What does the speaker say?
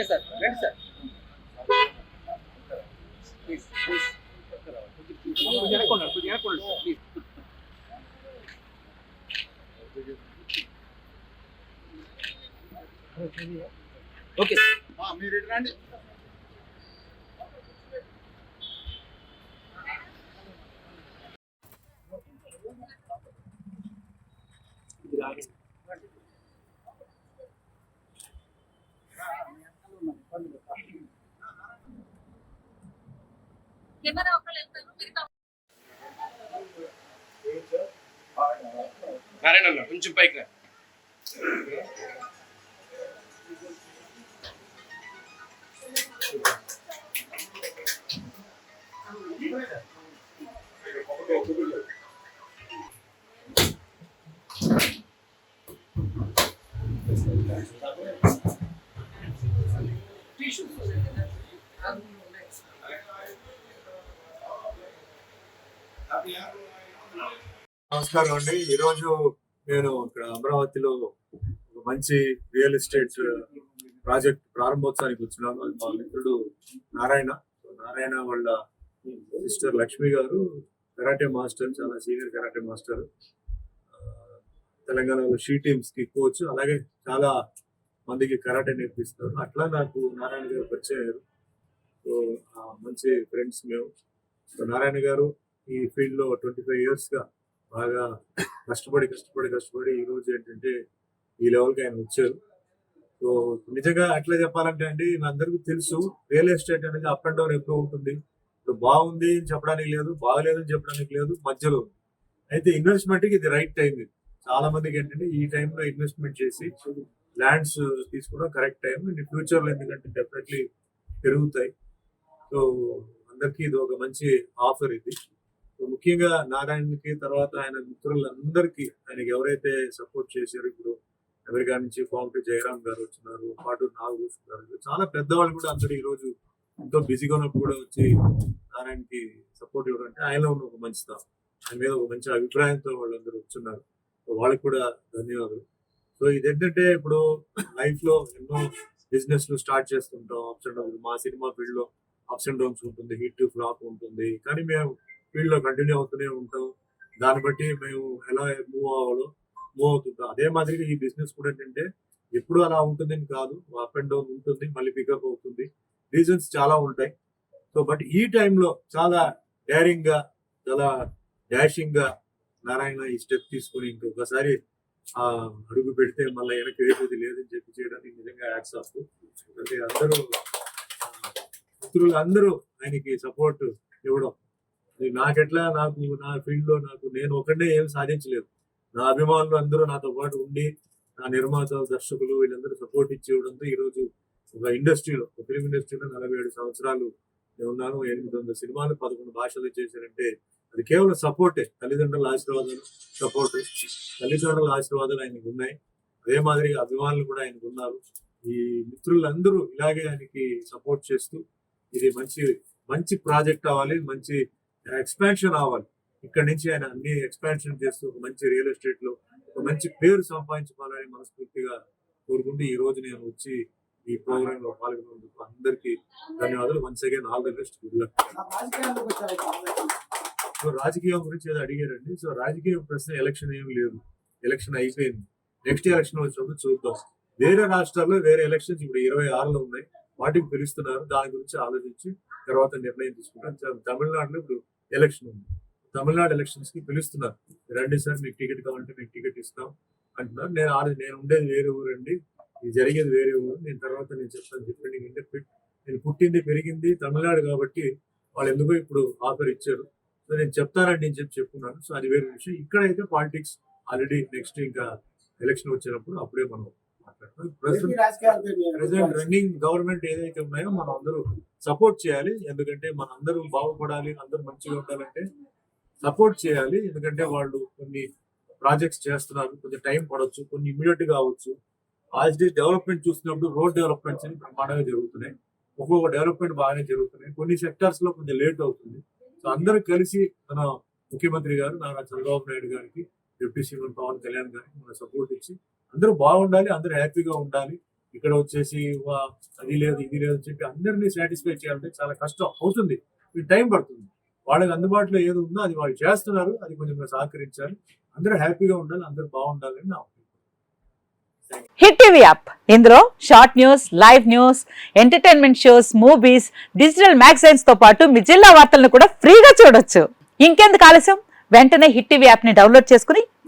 Okay sir రండి sir. Please please కొద్దిగా వెనక్కున్నాడు సార్. ప్లీజ్ ఓకే సార్ మీరు రండి. కెమెరా ఒకళ్ళు వెళ్తారు మిగతా నారాయణ అన్న కొంచెం పైకి రా నమస్కారం అండి ఈరోజు నేను ఇక్కడ అమరావతిలో ఒక మంచి రియల్ ఎస్టేట్ ప్రాజెక్ట్ ప్రారంభోత్సవానికి వచ్చినాను. అది మా మిత్రుడు నారాయణ. నారాయణ వాళ్ళ సిస్టర్ లక్ష్మి గారు కరాటే మాస్టర్ చాలా సీనియర్ కరాటే మాస్టర్ తెలంగాణలో షీ టీమ్స్కి కోచ్ అలాగే చాలా మందికి కరాటే నేర్పిస్తారు అట్లా నాకు నారాయణ గారు పరిచయం అయ్యారు. సో మంచి ఫ్రెండ్స్ మేము. సో నారాయణ గారు ఈ ఫీల్డ్లో ట్వంటీ ఫైవ్ ఇయర్స్గా బాగా కష్టపడి కష్టపడి కష్టపడి ఈ రోజు ఏంటంటే ఈ లెవెల్కి ఆయన వచ్చారు. సో నిజంగా అట్లా చెప్పాలంటే అండి మీ అందరికీ తెలుసు రియల్ ఎస్టేట్ అనేది అప్ అండ్ డౌన్ ఎప్పుడు ఉంటుంది. బాగుంది అని చెప్పడానికి లేదు బాగలేదు అని చెప్పడానికి లేదు మధ్యలో అయితే ఇన్వెస్ట్మెంట్కి ఇది రైట్ టైం ఇది. చాలా మందికి ఏంటంటే ఈ టైంలో ఇన్వెస్ట్మెంట్ చేసి ల్యాండ్స్ తీసుకోవడం కరెక్ట్ టైం అండ్ ఫ్యూచర్లో ఎందుకంటే డెఫినెట్లీ పెరుగుతాయి. సో అందరికీ ఇది ఒక మంచి ఆఫర్ ఇది. ముఖ్యంగా నారాయణకి తర్వాత ఆయన మిత్రులందరికీ ఆయనకి ఎవరైతే సపోర్ట్ చేశారో ఇప్పుడు అమెరికా నుంచి కోమటి జయరామ్ గారు వచ్చినారు పాటు నాగభూషణ్ గారు చాలా పెద్దవాళ్ళు కూడా అందరూ ఈ రోజు ఎంతో బిజీగా ఉన్నప్పుడు కూడా వచ్చి నారాయణకి సపోర్ట్ ఇవ్వడం అంటే ఆయనలో ఉన్న ఒక మంచితనం ఆయన మీద ఒక మంచి అభిప్రాయంతో వాళ్ళందరూ వచ్చున్నారు. వాళ్ళకి కూడా ధన్యవాదాలు. సో ఇదేంటంటే ఇప్పుడు లైఫ్లో ఎన్నో బిజినెస్లు స్టార్ట్ చేస్తుంటాం అప్స్ అండ్ డౌన్స్ మా సినిమా ఫీల్డ్లో అప్స్ అండ్ డౌన్స్ ఉంటుంది హిట్ ఫ్లాప్ ఉంటుంది. కానీ మేము ఫీల్డ్లో కంటిన్యూ అవుతూనే ఉంటాం. దాన్ని బట్టి మేము ఎలా మూవ్ అవ్వాలో మూవ్ అవుతుంటాం. అదే మాదిరిగా ఈ బిజినెస్ కూడా ఏంటంటే ఎప్పుడు అలా ఉంటుందని కాదు. అప్ అండ్ డౌన్ ఉంటుంది మళ్ళీ పికప్ అవుతుంది. రీజన్స్ చాలా ఉంటాయి. సో బట్ ఈ టైంలో చాలా డేరింగ్గా చాలా డాషింగ్గా నారాయణ ఈ స్టెప్ తీసుకొని ఇంకొకసారి అడుగు పెడితే మళ్ళీ వెనక్కి వేసేది లేదని చెప్పి చేయడానికి నిజంగా యాక్స్ ఆఫ్. అంటే అందరూ మిత్రులు అందరూ ఆయనకి సపోర్ట్ ఇవ్వడం నాకెట్లా నాకు నా ఫీల్డ్లో నాకు నేను ఒకటే ఏం సాధించలేదు. నా అభిమానులు అందరూ నాతో పాటు ఉండి నా నిర్మాత దర్శకులు వీళ్ళందరూ సపోర్ట్ ఇచ్చి ఇవ్వడంతో ఈరోజు ఒక ఇండస్ట్రీలో ఫిలిం ఇండస్ట్రీలో నలభై ఏడు సంవత్సరాలు నేను ఉన్నాను. ఎనిమిది వందల సినిమాలు పదకొండు భాషలు చేశారంటే అది కేవలం సపోర్టే. తల్లిదండ్రుల ఆశీర్వాదాలు సపోర్ట్. తల్లిదండ్రుల ఆశీర్వాదాలు ఆయనకు ఉన్నాయి. అదే మాదిరిగా అభిమానులు కూడా ఆయనకు ఉన్నారు. ఈ మిత్రులందరూ ఇలాగే ఆయనకి సపోర్ట్ చేస్తూ ఇది మంచి మంచి ప్రాజెక్ట్ అవ్వాలి. మంచి ఎక్స్పాన్షన్ అవ్వాలి. ఇక్కడ నుంచి ఆయన అన్ని ఎక్స్పాన్షన్ చేస్తూ ఒక మంచి రియల్ ఎస్టేట్లో ఒక మంచి పేరు సంపాదించుకోవాలని మనస్ఫూర్తిగా కోరుకుంటూ ఈ రోజు నేను వచ్చి ఈ ప్రోగ్రామ్లో పాల్గొన్నందుకు అందరికీ ధన్యవాదాలు. Once again all the best good luck so రాజకీయం గురించి ఏదో అడిగారండి. సో రాజకీయ ప్రశ్న ఎలక్షన్ ఏం లేదు. ఎలక్షన్ అయిపోయింది. నెక్స్ట్ ఎలక్షన్ వచ్చినప్పుడు చూద్దాం. వేరే రాష్ట్రాల్లో వేరే ఎలక్షన్స్ ఇప్పుడు ఇరవై ఆరులో ఉన్నాయి. వాటికి పిలుస్తున్నారు. దాని గురించి ఆలోచించి తర్వాత నిర్ణయం తీసుకుంటాం. తమిళనాడులో ఇప్పుడు ఎలక్షన్ ఉంది. తమిళనాడు ఎలక్షన్స్కి పిలుస్తున్నారు. రండి సార్ మీకు టికెట్ కావాలంటే మీకు టికెట్ ఇస్తాం అంటున్నారు. నేను ఆ నేను ఉండేది వేరే ఊరండి ఇది జరిగేది వేరే ఊరు. నేను తర్వాత నేను చెప్తాను చెప్పండి. ఇంటర్ప్రిట్ నేను పుట్టింది పెరిగింది తమిళనాడు కాబట్టి వాళ్ళు ఎందుకో ఇప్పుడు ఆఫర్ ఇచ్చారు. సో నేను చెప్తానండి అని చెప్పి చెప్పుకున్నాను సో అది వేరే విషయం. ఇక్కడైతే పాలిటిక్స్ ఆల్రెడీ నెక్స్ట్ ఇంకా ఎలక్షన్ వచ్చినప్పుడు అప్పుడే మనం ప్రెసెంట్ రన్నింగ్ గవర్నమెంట్ ఏదైతే ఉన్నాయో మనం అందరూ సపోర్ట్ చేయాలి. ఎందుకంటే మన అందరూ బాగుపడాలి అందరూ మంచిగా ఉండాలంటే సపోర్ట్ చేయాలి. ఎందుకంటే వాళ్ళు కొన్ని ప్రాజెక్ట్స్ చేస్తున్నారు. కొంచెం టైం పడవచ్చు కొన్ని ఇమీడియట్గా అవ్వచ్చు యాజ్ డి డెవలప్మెంట్ చూసినప్పుడు రోడ్ డెవలప్మెంట్స్ అని బ్రహ్మాండంగా జరుగుతున్నాయి. ఒక్కొక్క డెవలప్మెంట్ బాగానే జరుగుతున్నాయి. కొన్ని సెక్టార్స్లో కొంచెం లేట్ అవుతుంది. సో అందరూ కలిసి మన ముఖ్యమంత్రి గారు నారా చంద్రబాబు నాయుడు గారికి డిప్యూటీ సీఎం పవన్ కళ్యాణ్ గారికి మన సపోర్ట్ ఇచ్చి అందరూ బాగుండాలి అందరూ హ్యాపీగా ఉండాలి. ఇక్కడ వచ్చేసి అది లేదు ఇది లేదు అని చెప్పి అందరినీ సాటిస్ఫై చేయాలంటే చాలా కష్టం అవుతుంది. టైం పడుతుంది. వాళ్ళకి అందుబాటులో ఏది ఉందో అది వాళ్ళు చేస్తున్నారు అది కొంచెం సహకరించాలి అందరూ హ్యాపీగా ఉండాలి అందరూ బాగుండాలని నా హిట్ టీవీ యాప్. ఇందులో short news live news entertainment shows movies digital మ్యాగజైన్స్తో పాటు మీ జిల్లా వార్తలను కూడా ఫ్రీగా చూడొచ్చు. ఇంకెందుకు ఆలస్యం? వెంటనే హిట్ టీవీ యాప్ని డౌన్లోడ్ చేసుకుని